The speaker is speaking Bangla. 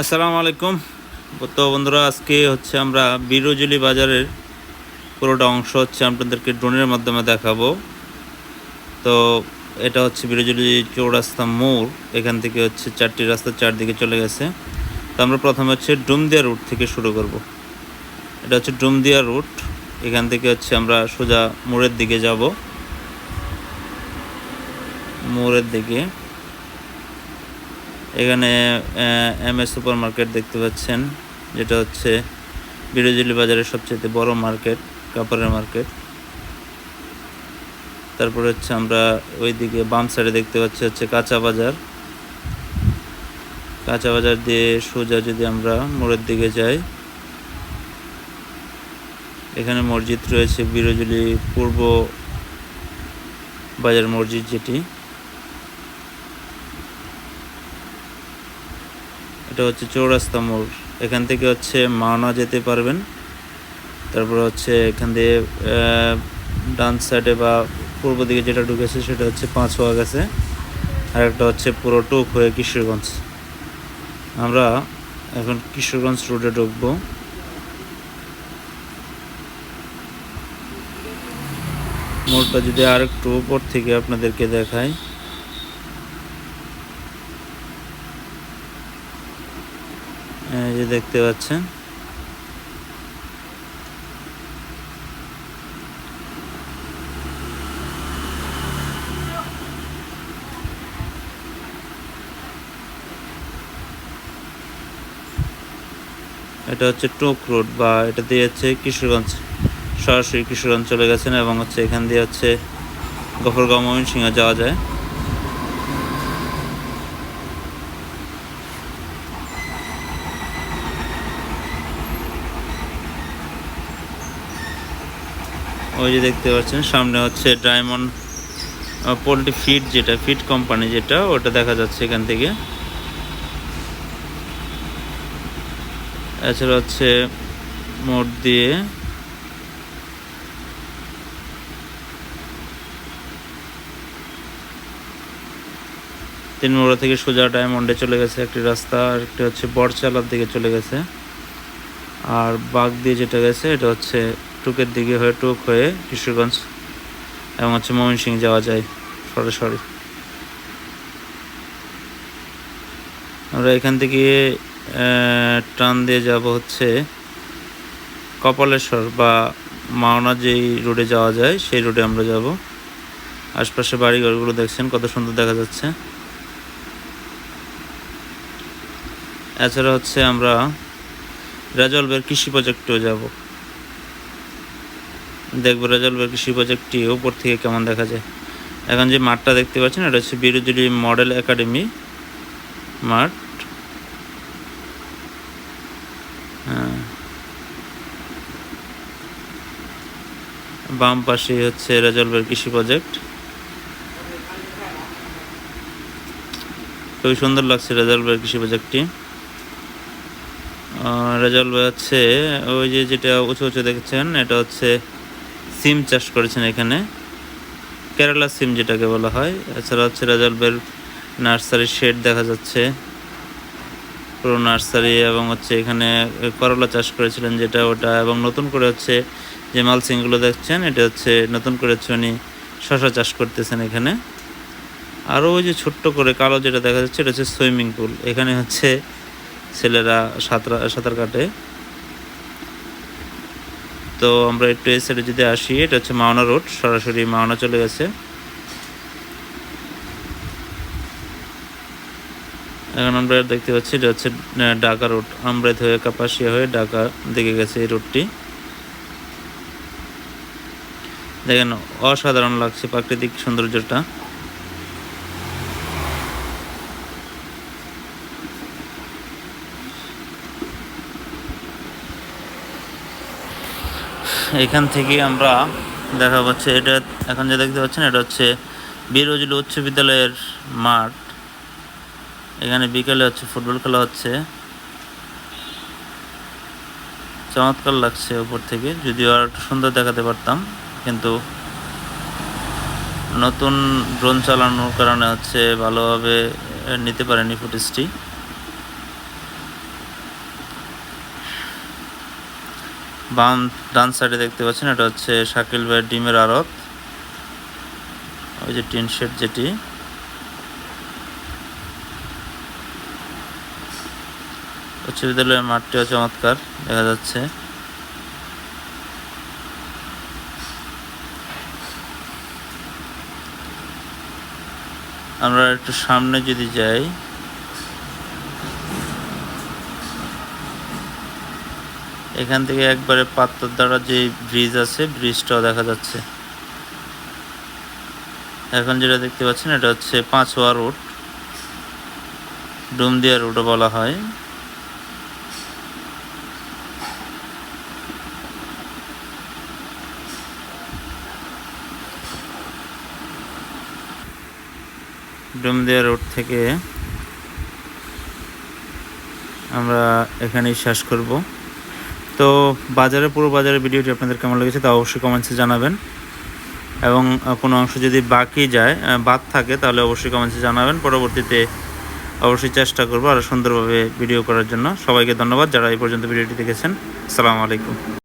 আসসালামু আলাইকুম। তো বন্ধুরা, আজকে হচ্ছে আমরা বিরোজুলি বাজারের পুরোটা অংশ হচ্ছে আপনাদেরকে ড্রোনের মাধ্যমে দেখাবো। তো এটা হচ্ছে বিরোজুলি চৌরাস্তা মোড়। এখান থেকে হচ্ছে চারটি রাস্তা চারদিকে চলে গেছে। তো আমরা প্রথমে হচ্ছে ডুমদিয়া রুট থেকে শুরু করব। এটা হচ্ছে ডুমদিয়া রুট। এখান থেকে হচ্ছে আমরা সোজা মোড়ের দিকে যাব। মোড়ের দিকে। এখানে এম এস সুপার মার্কেট দেখতে পাচ্ছেন, যেটা হচ্ছে বিরোজুলি বাজারের সবচেয়ে বড় মার্কেট, কাপড়ের মার্কেট। তারপরে হচ্ছে আমরা ওইদিকে বাম সাইডে দেখতে পাচ্ছি হচ্ছে কাঁচা বাজার। কাঁচা বাজার দিয়ে সোজা যদি আমরা মোড়ের দিকে যাই, এখানে মসজিদ রয়েছে বিরোজুলি পূর্ব বাজার মসজিদ যেটি। এটা হচ্ছে চৌরাস্তা মোড়। এখান থেকে হচ্ছে মাওনা যেতে পারবেন। তারপর হচ্ছে এখান দিয়ে ডান সাইডে বা পূর্ব দিকে যেটা ঢুকেছে সেটা হচ্ছে পাঁচ হওয়া গেছে। আর একটা হচ্ছে পুরো টুক হয়ে কিশোরগঞ্জ। আমরা এখন কিশোরগঞ্জ রোডে ঢুকবো। মোড়টা যদি আর একটু উপর থেকে আপনাদেরকে দেখাই। এই যে দেখতে পাচ্ছেন। এটা হচ্ছে টোক রোড বা এটা দিয়ে হচ্ছে কিশোরগঞ্জ, সরাসরি কিশোরগঞ্জ চলে গেছেন এবং হচ্ছে এখান দিয়ে হচ্ছে গফরগাঁও ময়মনসিংহ যাওয়া যায়। ওই যে দেখতে পাচ্ছেন, সামনে হচ্ছে ডায়মন্ড পোলট্রি ফিড যেটা ফিড কোম্পানি যেটা, ওটা দেখা যাচ্ছে এখান থেকে। এছাড়া হচ্ছে মোট দিয়ে তিন মোড়া থেকে সোজা ডায়মন্ডে চলে গেছে একটি রাস্তা, আর একটি হচ্ছে বটচালার দিকে চলে গেছে। আর বাঘ দিয়ে যেটা গেছে, এটা হচ্ছে টুকের দিকে হয়ে, টুক হয়ে কিশোরগঞ্জ এবং হচ্ছে ময়মনসিং যাওয়া যায় সরাসরি। আমরা এখান থেকে টান দিয়ে যাব হচ্ছে কপালেশ্বর বা মাওনা যেই রোডে যাওয়া যায়, সেই রোডে আমরা যাব। আশপাশে বাড়িঘরগুলো দেখছেন, কত সুন্দর দেখা যাচ্ছে। এছাড়া হচ্ছে আমরা রেজলভের কৃষি প্রজেক্টেও যাব। দেখব রেজলভের কৃষি প্রজেক্টটি উপর থেকে কেমন দেখা যায়। এখন যে মাঠটা দেখতে পাচ্ছেন, এটা হচ্ছে বিরোজুলি মডেল একাডেমি মাঠ। হ্যাঁ। বাম পাশে হচ্ছে রেজলভের কৃষি প্রজেক্ট খুবই সুন্দর লাগছে রেজলভের কৃষি প্রজেক্টটি রেজলভ হচ্ছে ওই যে যেটা উঁচু উঁচু দেখছেন, এটা হচ্ছে সিম চাষ করেছেন এখানে। কেরালা সিম যেটাকে বলা হয়। এছাড়া হচ্ছে রেজলভের নার্সারি শেড দেখা যাচ্ছে। পুরো নার্সারি এবং হচ্ছে এখানে করলা চাষ করেছিলেন যেটা ওটা এবং নতুন করে হচ্ছে যে মালসিংগুলো দেখছেন, এটা হচ্ছে নতুন করে হচ্ছে উনি শশা চাষ করতেছেন এখানে। আরও ওই যে ছোট্ট করে কালো যেটা দেখা যাচ্ছে, এটা হচ্ছে সুইমিং পুল। এখানে হচ্ছে ছেলেরা সাঁতরা সাঁতার কাটে। তো আমরা একটু এই সাইডে যদি আসি, এটা হচ্ছে মাওনা রোড, সরাসরি মাওনা চলে গেছে। এখন আমরা দেখতে পাচ্ছি এটা হচ্ছে ঢাকা রোড। আমরেদ হয়ে কাপাসিয়া হয়ে ঢাকা দিকে গেছে এই রোডটি। দেখেন, অসাধারণ লাগছে প্রাকৃতিক সৌন্দর্যটা। এখান থেকে আমরা দেখা পাচ্ছে এটা, এখন যে দেখতে পাচ্ছেন, এটা হচ্ছে বীরজলি উচ্চ বিদ্যালয়ের মাঠ। এখানে বিকেলে হচ্ছে ফুটবল খেলা হচ্ছে। চমৎকার লাগছে উপর থেকে, যদিও আর সুন্দর দেখাতে পারতাম, কিন্তু নতুন ড্রোন চালানোর কারণে হচ্ছে ভালোভাবে নিতে পারেনি ফুটেজটি বাম ডান সাইডে দেখতে পাচ্ছেন, এটা হচ্ছে শাকিল ভাইয়ের ডিমের আড়ত। ওই যে টিন শেড যেটি। উচ্চ বিদ্যালয়ের মাঠটিও চমৎকার, দেখা যাচ্ছে। আমরা একটু সামনে যদি যাই এখান থেকে একবারে পাত্তর দ্বারা যে ব্রিজ আছে ব্রিজটাও দেখা যাচ্ছে। এখন যেটা দেখতে পাচ্ছেন, এটা হচ্ছে পাঁচোয়া রোড ডুমদিয়া রোডও বলা হয়। ডুমদিয়া রোড থেকে আমরা এখানেই শেষ করব। তো বাজারে পুরো বাজারের ভিডিওটি আপনাদের কেমন লেগেছে তা অবশ্যই কমেন্টসে জানাবেন। এবং কোনো অংশ যদি বাকি যায় বাদ থাকে, তাহলে অবশ্যই কমেন্টসে জানাবেন। পরবর্তীতে অবশ্যই চেষ্টা করব আরও সুন্দরভাবে ভিডিও করার জন্য। সবাইকে ধন্যবাদ যারা এই পর্যন্ত ভিডিওটি দেখেছেন। আসসালামু আলাইকুম।